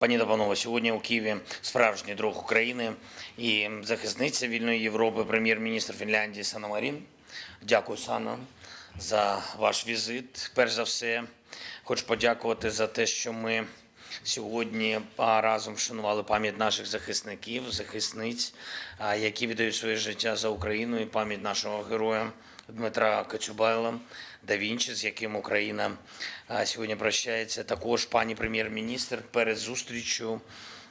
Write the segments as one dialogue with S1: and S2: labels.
S1: Пані та сьогодні у Києві справжній друг України і захисниця вільної Європи, прем'єр-міністр Фінляндії Санна Марін. Дякую, Санна, за ваш візит. Перш за все, хочу подякувати за те, що ми сьогодні разом вшанували пам'ять наших захисників, захисниць, які віддають своє життя за Україну, і пам'ять нашого героя Дмитра Коцюбайла, да Вінчі, з яким Україна сьогодні прощається. Також пані прем'єр-міністр перед зустрічю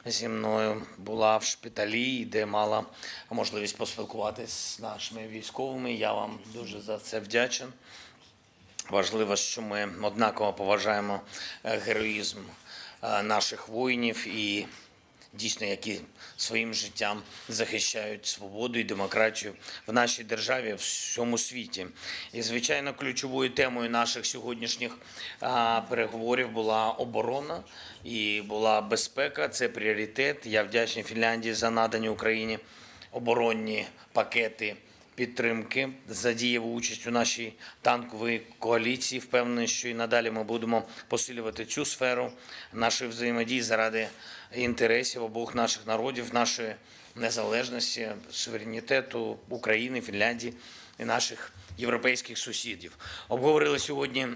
S1: зі мною була в шпиталі, де мала можливість поспілкуватися з нашими військовими. Я вам дуже за це вдячен. Важливо, що ми однаково поважаємо е, героїзм е, наших воїнів і дійсно, які своїм життям захищають свободу і демократію в нашій державі, в всьому світі. І, звичайно, ключовою темою наших сьогоднішніх переговорів була оборона і була безпека. Це пріоритет. Я вдячний Фінляндії за надані Україні оборонні пакети підтримки за дієву участь у нашій танковій коаліції. Впевнений, що і надалі ми будемо посилювати цю сферу нашої взаємодії заради інтересів обох наших народів, нашої незалежності, суверенітету України, Фінляндії і наших європейських сусідів. Обговорили сьогодні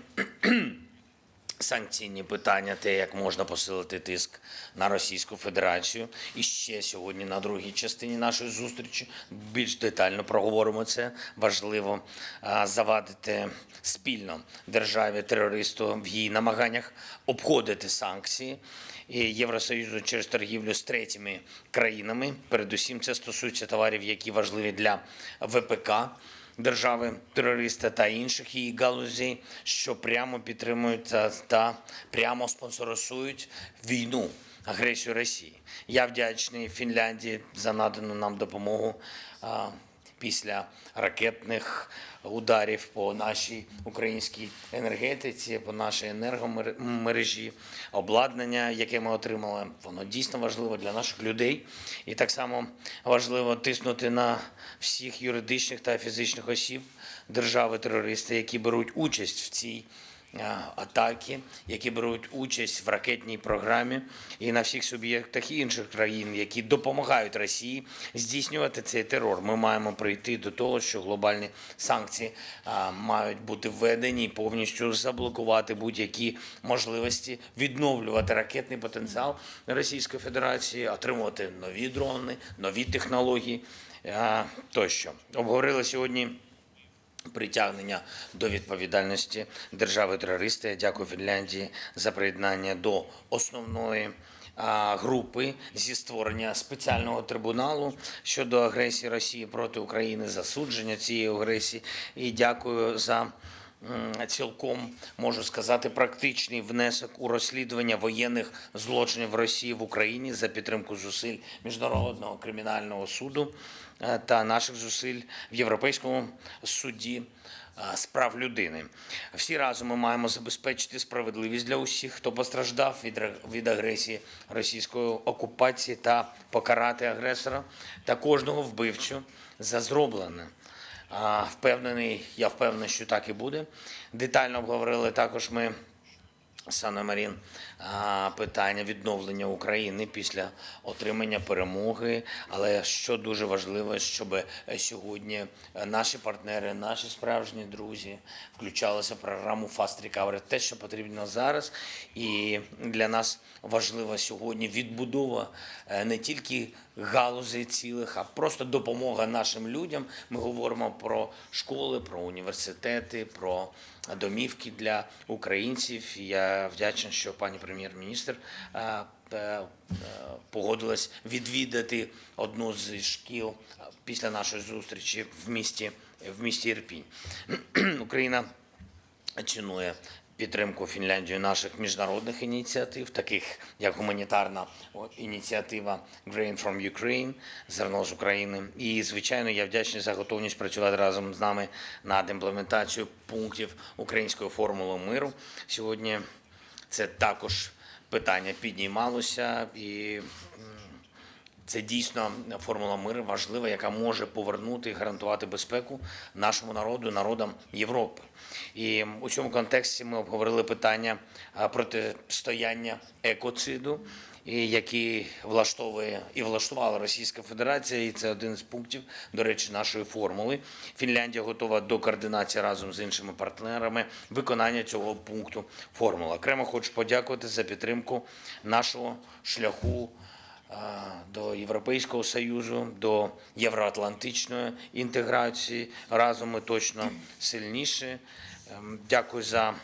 S1: санкційні питання, те, як можна посилити тиск на Російську Федерацію. І ще сьогодні на другій частині нашої зустрічі більш детально проговоримо це. Важливо завадити спільно державі терористу в її намаганнях обходити санкції Євросоюзу через торгівлю з третіми країнами. Передусім, це стосується товарів, які важливі для ВПК держави терориста та інших її галузей, що прямо підтримують та, та прямо спонсорисують війну, агресію Росії. Я вдячний Фінляндії за надану нам допомогу. Після ракетних ударів по нашій українській енергетиці, по нашій енергомережі, обладнання, яке ми отримали, воно дійсно важливо для наших людей. І так само важливо тиснути на всіх юридичних та фізичних осіб держави-терористи, які беруть участь в цій атаки, які беруть участь в ракетній програмі, і на всіх суб'єктах інших країн, які допомагають Росії здійснювати цей терор. Ми маємо прийти до того, що глобальні санкції мають бути введені і повністю заблокувати будь-які можливості відновлювати ракетний потенціал Російської Федерації, отримувати нові дрони, нові технології тощо. Обговорили сьогодні притягнення до відповідальності держави-терориста. Я дякую Фінляндії за приєднання до основної групи зі створення спеціального трибуналу щодо агресії Росії проти України, засудження цієї агресії. І дякую за цілком можу сказати практичний внесок у розслідування воєнних злочинів Росії в Україні за підтримку зусиль міжнародного кримінального суду та наших зусиль в Європейському суді е, з прав людини. Всі разом ми маємо забезпечити справедливість для усіх, хто постраждав від, від агресії російської окупації та покарати агресора та кожного вбивцю за зроблене. Впевнений, я впевнений, що так і буде. Детально обговорили також ми Санна Марін питання відновлення України після отримання перемоги. Але що дуже важливо, щоб е, сьогодні е, наші партнери, наші справжні друзі включалися в програму Fast Recovery. Те, що потрібно зараз, і для нас важлива сьогодні відбудова е, не тільки галузей цілих, а просто допомога нашим людям. Ми говоримо про школи, про університети, про домівки для українців. Я вдячний, що пані прем'єр-міністр е, е, погодилась відвідати одну з шкіл після нашої зустрічі в місті в місті Ірпінь. Україна цінує підтримку Фінляндії наших міжнародних ініціатив, таких як гуманітарна ініціатива Grain from Ukraine, зерно з України. І, звичайно, я вдячний за готовність працювати разом з нами над імплементацією пунктів української формули миру. Сьогодні це також питання піднімалося і. це дійсно формула миру важлива, яка може повернути і гарантувати безпеку нашому народу, народам Європи. І у цьому контексті ми обговорили питання протистояння екоциду які влаштовує і влаштувала Російська Федерація, і це один з пунктів, до речі, нашої формули. Фінляндія готова до координації разом з іншими партнерами виконання цього пункту формули. Окремо хочу подякувати за підтримку нашого шляху до Європейського Союзу, до євроатлантичної інтеграції. Разом ми точно сильніші. Ем, Дякую за е,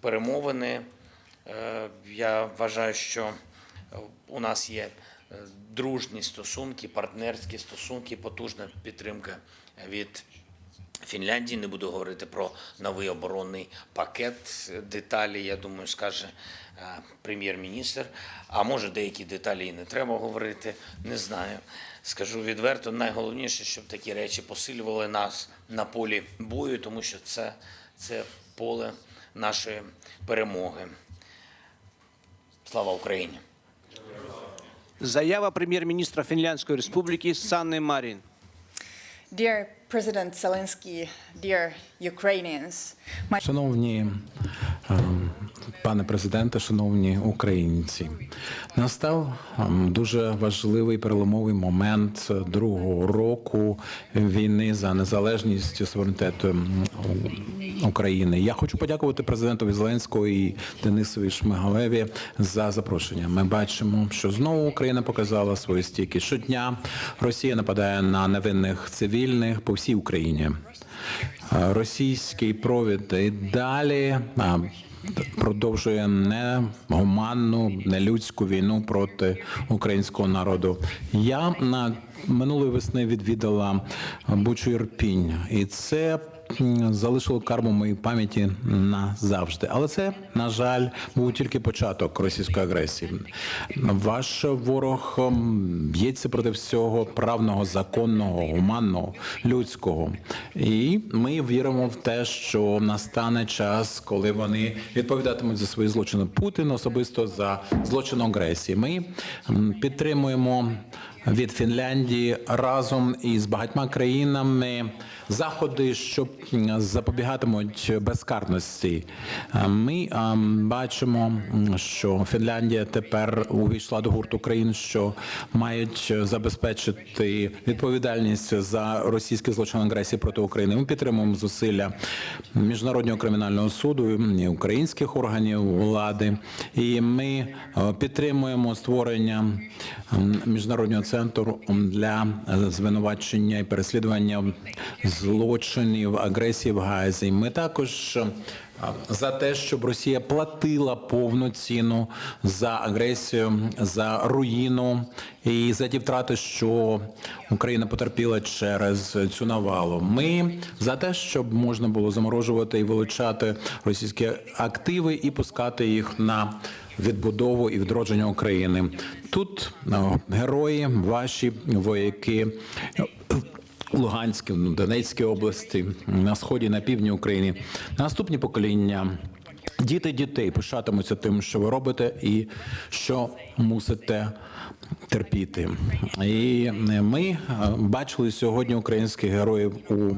S1: перемовини. Е, Я вважаю, що у нас є е, дружні стосунки, партнерські стосунки, потужна підтримка від Фінляндії. Не буду говорити про новий оборонний пакет. Деталі, я думаю, скаже е, прем'єр-міністр. А може, деякі деталі і не треба говорити. Не знаю. Скажу відверто, найголовніше, щоб такі речі посилювали нас на полі бою, тому що це, це поле нашої перемоги. Слава Україні!
S2: Заява прем'єр-міністра Фінляндської республіки Санни Марін.
S3: Dear President Zelensky, dear Ukrainians,
S4: Шановні ем, пане президенте, шановні українці, настав ем, дуже важливий переломовий момент другого року війни за незалежність і суверенітет ем, України. Я хочу подякувати президентові Зеленського і Денисові Шмигалеві за запрошення. Ми бачимо, що знову Україна показала свої стійки. Щодня Росія нападає на невинних цивільних всій Україні. Російський провід і далі продовжує негуманну, нелюдську війну проти українського народу. Я на минулої весни відвідала Бучу Ірпінь, і це залишило карму моїй пам'яті назавжди. Але це, на жаль, був тільки початок російської агресії. Ваш ворог б'ється проти всього правного, законного, гуманного, людського. І ми віримо в те, що настане час, коли вони відповідатимуть за свої злочини. Путін особисто за злочин агресії. Ми підтримуємо від Фінляндії разом із багатьма країнами заходи, що запобігатимуть безкарності. Ми бачимо, що Фінляндія тепер увійшла до гурту країн, що мають забезпечити відповідальність за російський злочин агресії проти України. Ми підтримуємо зусилля міжнародного кримінального суду і українських органів влади, і ми е, підтримуємо створення міжнародного центру для е, звинувачення і переслідування злочинів агресії в Газі. Ми також е, за те, щоб Росія платила повну ціну за агресію, за руїну і за ті втрати, що Україна потерпіла через цю навалу. Ми за те, щоб можна було заморожувати і вилучати російські активи і пускати їх на відбудову і відродження України. Тут е, герої, ваші вояки. Луганській, ну, Донецькій області, на сході, на півдні України. Наступні покоління. Діти дітей пишатимуться тим, що ви робите, і що мусите терпіти. І ми е, бачили сьогодні українських героїв у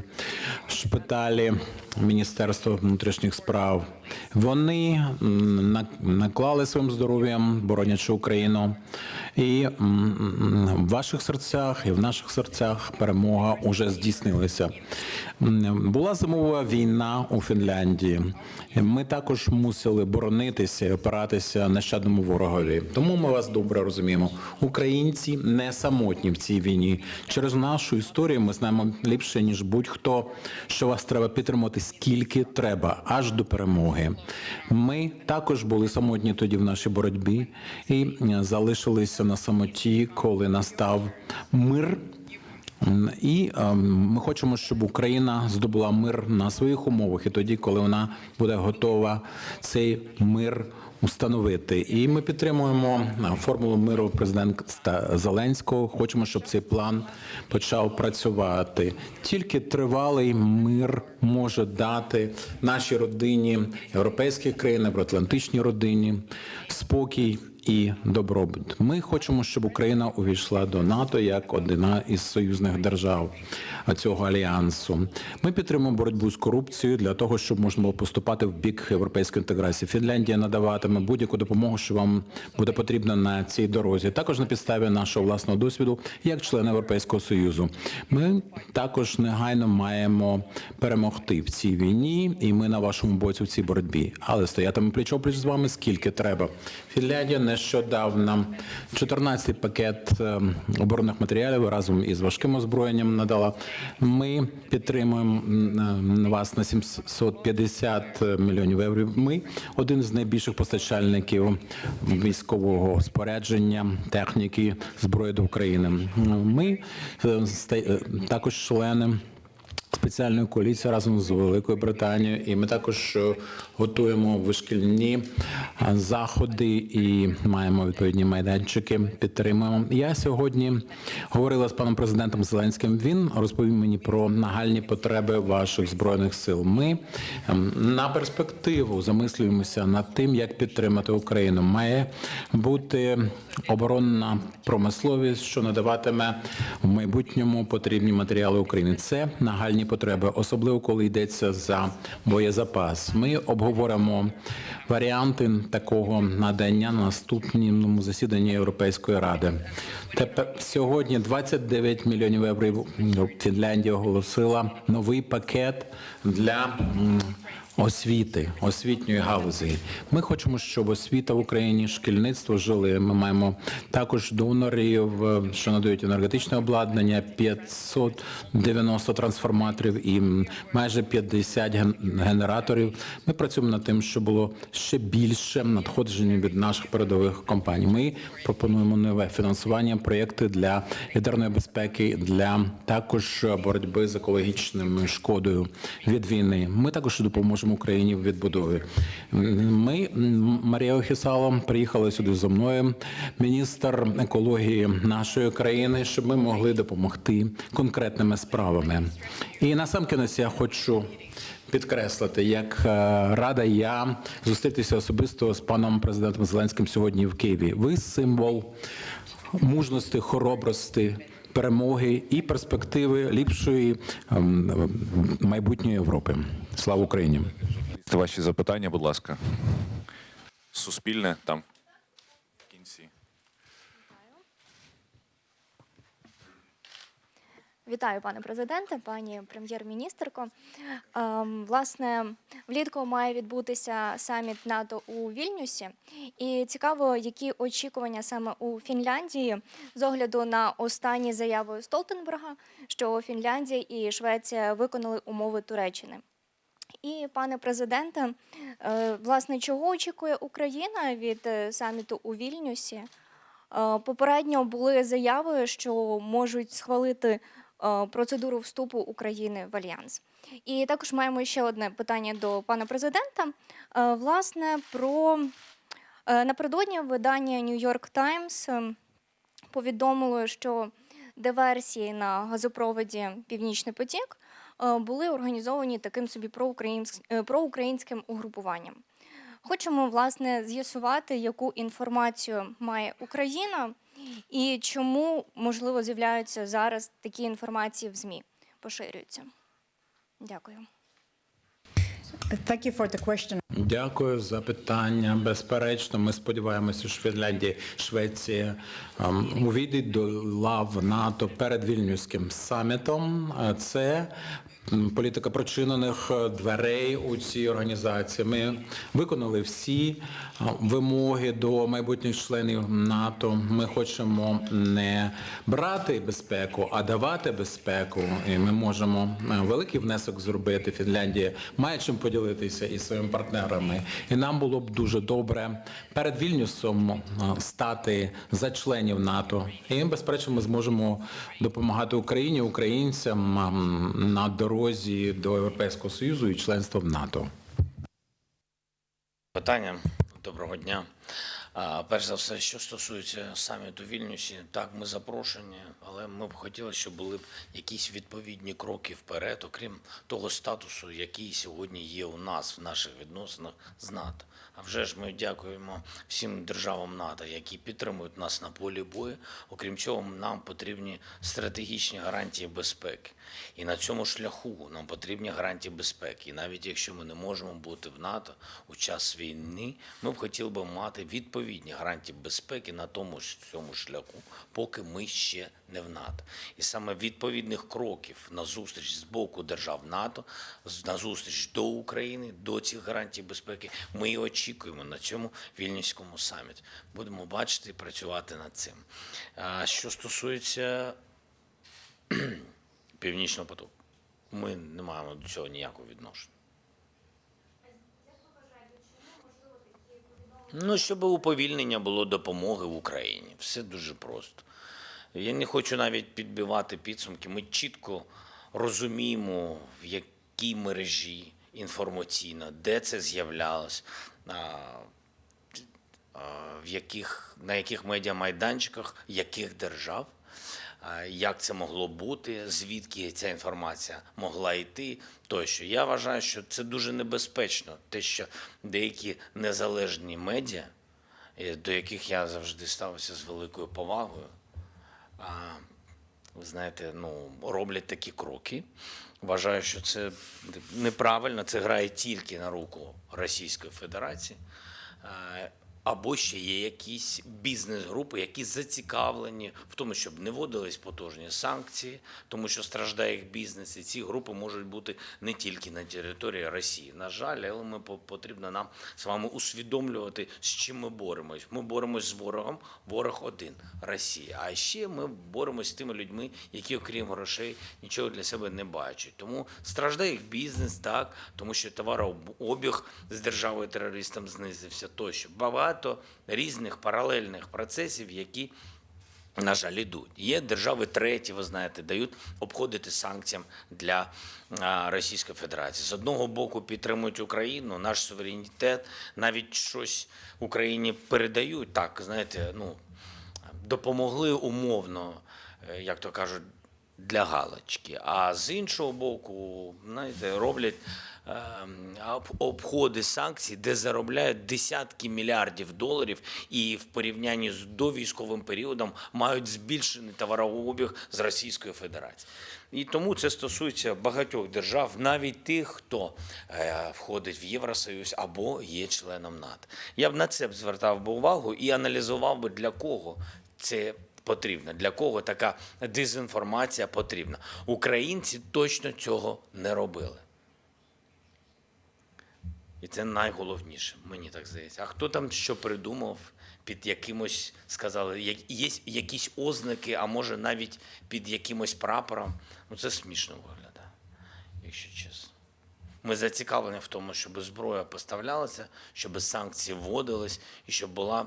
S4: шпиталі Міністерства внутрішніх справ. Вони на- наклали своїм здоров'ям, боронячи Україну. І в ваших серцях і в наших серцях перемога уже здійснилася. Була зимова війна у Фінляндії. Ми також мусили боронитися і опиратися нещадному ворогові. Тому ми вас добре розуміємо. Українці не самотні в цій війні. Через нашу історію ми знаємо ліпше ніж будь-хто, що вас треба підтримати скільки треба, аж до перемоги. Ми також були самотні тоді в нашій боротьбі і е, залишилися на самоті, коли настав мир. І е, ми хочемо, щоб Україна здобула мир на своїх умовах, і тоді, коли вона буде готова цей мир установити. І ми підтримуємо е, формулу миру президента Зеленського. Хочемо, щоб цей план почав працювати. Тільки тривалий мир може дати нашій родині європейських країн, євроатлантичній родині спокій і добробут. Ми хочемо, щоб Україна увійшла до НАТО як одна із союзних держав цього альянсу. Ми підтримуємо боротьбу з корупцією для того, щоб можна було поступати в бік європейської інтеграції. Фінляндія надаватиме будь-яку допомогу, що вам буде потрібно на цій дорозі. Також на підставі нашого власного досвіду, як члени Європейського союзу. Ми також негайно маємо перемогти в цій війні, і ми на вашому боці в цій боротьбі. Але стоятиме пліч пліч з вами скільки треба. Фінляндія нещодавно 14-й пакет е, оборонних матеріалів разом із важким озброєнням надала. Ми підтримуємо вас на 750 мільйонів євро. Ми один з найбільших постачальників військового спорядження, техніки, зброї до України. Ми е, е, також члени спеціальної коаліції разом з Великою Британією, і ми також е, готуємо вишкільні е, заходи і маємо відповідні майданчики. Підтримуємо. Я сьогодні говорила з паном президентом Зеленським. Він розповів мені про нагальні потреби ваших збройних сил. Ми ем, на перспективу замислюємося над тим, як підтримати Україну. Має бути оборонна промисловість, що надаватиме в майбутньому потрібні матеріали України. Це нагальні потреби, особливо коли йдеться за боєзапас. Ми обговоримо варіанти такого надання на наступному засіданні Європейської ради. Тепер сьогодні 29 мільйонів євро Фінляндія оголосила новий пакет для. Освіти, освітньої галузі. Ми хочемо, щоб освіта в Україні, шкільництво жили. Ми маємо також донорів, е, що надають енергетичне обладнання, 590 трансформаторів і майже 50 ген- генераторів. Ми працюємо над тим, щоб було ще більше надходження від наших передових компаній. Ми пропонуємо нове фінансування, проєкти для ядерної безпеки, для також боротьби з екологічною шкодою від війни. Ми також допоможемо Україні в відбудові. Ми Марія Охісало приїхала сюди зі мною, міністр екології нашої країни, щоб ми могли допомогти конкретними справами. І насамкінець я хочу підкреслити, як е, рада я зустрітися особисто з паном президентом Зеленським сьогодні в Києві. Ви символ мужності, хоробрості, перемоги і перспективи ліпшої ем, майбутньої Європи. Слава Україні!
S5: Ваші запитання, будь ласка. Суспільне там в кінці.
S6: Вітаю, пане президенте, пані прем'єр-міністерко. Ем, Власне, влітку має відбутися саміт НАТО у Вільнюсі, і цікаво, які очікування саме у Фінляндії з огляду на останні заяви Столтенберга, що Фінляндія і Швеція виконали умови Туреччини. І, пане президенте, е, власне, чого очікує Україна від е, саміту у Вільнюсі? Е, Попередньо були заяви, що можуть схвалити процедуру вступу України в альянс. І також маємо ще одне питання до пана президента. Е, Власне, про е, напередодні видання New York Times е, повідомило, що диверсії на газопроводі Північний потік е, були організовані таким собі проукраїнсь- е, проукраїнським угрупуванням. Хочемо власне з'ясувати, яку інформацію має Україна і чому можливо з'являються зараз такі інформації в ЗМІ, поширюються. Дякую.
S3: Thank you for the question.
S4: Дякую за питання. Безперечно, ми сподіваємося, що Фінляндія, Швеція ем, увійдуть до лав НАТО перед вільнюським самітом. Е, Це політика прочинених е, дверей у цій організації. Ми виконали всі е, вимоги до майбутніх членів НАТО. Ми хочемо не брати безпеку, а давати безпеку. І ми можемо е, великий внесок зробити. Фінляндія має чим поділитися із своїми партнерами. І нам було б дуже добре перед Вільнюсом стати за членів НАТО. І безперечно, ми зможемо допомагати Україні, українцям на дорозі до Європейського союзу і членства в НАТО.
S1: Питання доброго дня. Перш за все, що стосується саміту Вільнюсі, так, ми запрошені, але ми б хотіли, щоб були б якісь відповідні кроки вперед, окрім того статусу, який сьогодні є у нас в наших відносинах з НАТО. А вже ж ми дякуємо всім державам НАТО, які підтримують нас на полі бою. Окрім цього, нам потрібні стратегічні гарантії безпеки. І на цьому шляху нам потрібні гарантії безпеки. І навіть якщо ми не можемо бути в НАТО у час війни, ми б хотіли би мати відповідні гарантії безпеки на тому ж цьому шляху, поки ми ще не в НАТО. І саме відповідних кроків на зустріч з боку держав НАТО, на зустріч до України, до цих гарантій безпеки, ми і очікуємо на цьому вільнюському саміті. Будемо бачити і працювати над цим. Що стосується Північного потоку, ми не маємо до цього ніякого відношення. Ну, щоб уповільнення було допомоги в Україні. Все дуже просто. Я не хочу навіть підбивати підсумки. Ми чітко розуміємо, в якій мережі інформаційно, де це з'являлось, в яких, на яких медіамайданчиках, яких держав, як це могло бути, звідки ця інформація могла йти. Тощо я вважаю, що це дуже небезпечно, те, що деякі незалежні медіа, е, до яких я завжди ставився з великою повагою, ви знаєте, ну, роблять такі кроки. Вважаю, що це неправильно, це грає тільки на руку Російської Федерації. Або ще є якісь бізнес-групи, які зацікавлені в тому, щоб не вводились потужні санкції, тому що страждає їх бізнес, і ці групи можуть бути не тільки на території Росії. На жаль, але ми по- потрібно нам з вами усвідомлювати, з чим ми боремось. Ми боремось з ворогом, ворог один Росія. А ще ми боремось з тими людьми, які, окрім грошей, нічого для себе не бачать. Тому страждає їх бізнес, так, тому що товарообіг з державою терористом знизився тощо. Багато різних паралельних процесів, які на жаль, ідуть. Є держави треті, ви знаєте, дають обходити санкціям для Російської Федерації. З одного боку підтримують Україну, наш суверенітет, навіть щось Україні передають. Так, знаєте, ну допомогли умовно, е, як то кажуть, для галочки. А з іншого боку, знаєте, роблять об- обходи санкцій, де заробляють десятки мільярдів доларів, і в порівнянні з довійськовим періодом мають збільшений товарообіг з Російської Федерації. І тому це стосується багатьох держав, навіть тих, хто е, входить в Євросоюз або є членом НАТО. Я б на це б звертав би увагу і аналізував би для кого це потрібно, для кого така дезінформація потрібна. Українці точно цього не робили. І це найголовніше, мені так здається. А хто там що придумав, під якимось, сказали, як- є якісь ознаки, а може навіть під якимось прапором. Ну це смішно виглядає, якщо чесно. Ми зацікавлені в тому, щоб зброя поставлялася, щоб санкції вводились і щоб була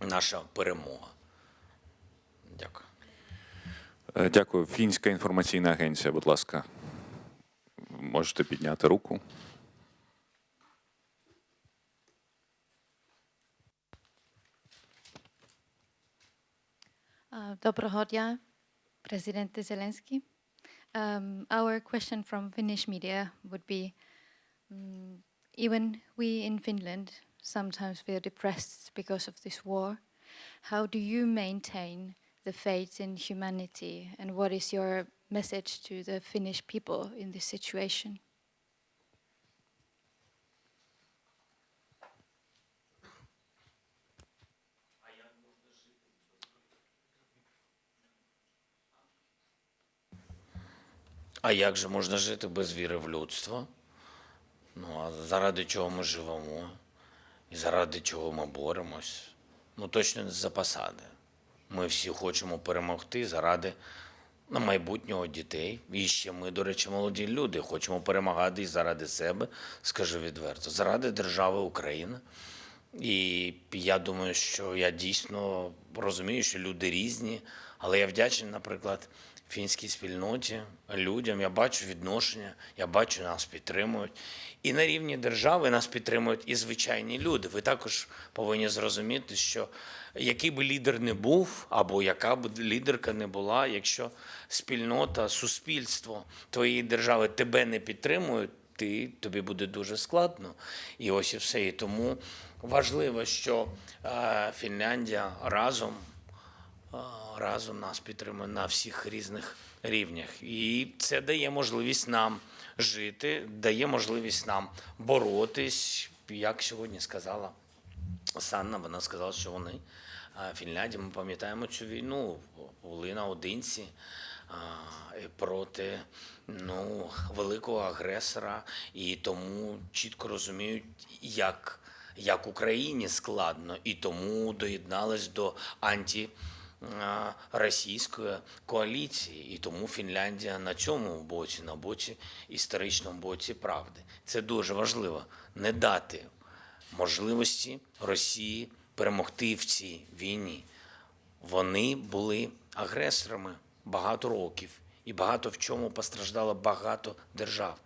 S1: наша перемога. Дякую.
S5: Е, Дякую. Фінська інформаційна агенція, будь ласка. Можете підняти руку.
S7: Доброго дня, President Zelensky. Um, our question from Finnish media would be, mm, even we in Finland sometimes feel depressed because of this war. How do you maintain the faith in humanity, and what is your message to the Finnish people in this situation?
S1: А як же можна жити без віри в людство? Ну, а заради чого ми живемо? І заради чого ми боремось? Ну, точно не за посади. Ми всі хочемо перемогти заради ну, майбутнього дітей. І ще ми, до речі, молоді люди, хочемо перемагати і заради себе, скажу відверто, заради держави України. І я думаю, що я дійсно розумію, що люди різні, але я вдячний, наприклад, фінській спільноті, людям. Я бачу відношення, я бачу, нас підтримують. І на рівні держави нас підтримують і звичайні люди. Ви також повинні зрозуміти, що який би лідер не був, або яка б лідерка не була, якщо спільнота, суспільство твоєї держави тебе не підтримують, ти, тобі буде дуже складно. І ось і все. І тому важливо, що е, Фінляндія разом а, разом нас підтримує на всіх різних рівнях. І це дає можливість нам жити, дає можливість нам боротись, як сьогодні сказала Санна, вона сказала, що вони Фінляндія, ми пам'ятаємо цю війну, були наодинці проти ну, великого агресора, і тому чітко розуміють, як, як Україні складно, і тому доєднались до анті російської коаліції, і тому Фінляндія на цьому боці, на боці історичному боці правди. Це дуже важливо не дати можливості Росії перемогти в цій війні. Вони були агресорами багато років, і багато в чому постраждало багато держав.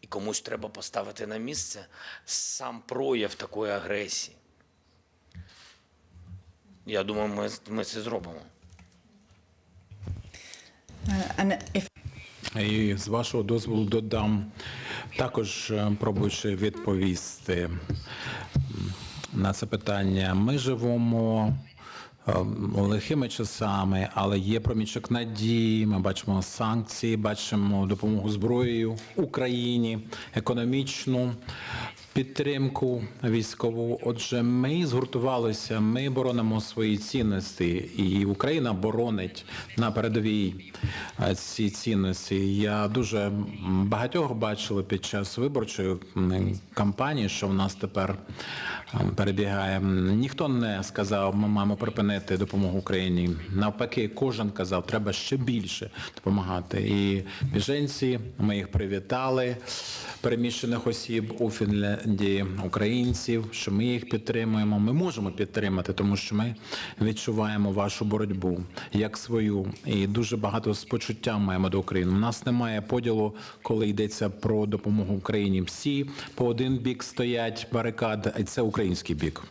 S1: І комусь треба поставити на місце сам прояв такої агресії. Я думаю, ми, ми це зробимо.
S3: If
S4: І з вашого дозволу додам також е, пробуючи відповісти на це питання. Ми живемо е, лихими часами, але є проміжок надії. Ми бачимо санкції, бачимо допомогу зброєю Україні, економічну підтримку військову. Отже, ми згуртувалися, ми боронимо свої цінності, і Україна боронить на передовій е, ці цінності. Я дуже багатьох бачили під час виборчої кампанії, що в нас тепер е, перебігає. Ніхто не сказав, ми маємо припинити допомогу Україні. Навпаки, кожен казав, треба ще більше допомагати. І біженці ми їх привітали переміщених осіб у Фінляндії, українців, що ми їх підтримуємо. Ми можемо підтримати, тому що ми відчуваємо вашу боротьбу як свою, і дуже багато спочуття маємо до України. У нас немає поділу, коли йдеться про допомогу Україні. Всі по один бік стоять барикад, і це український бік.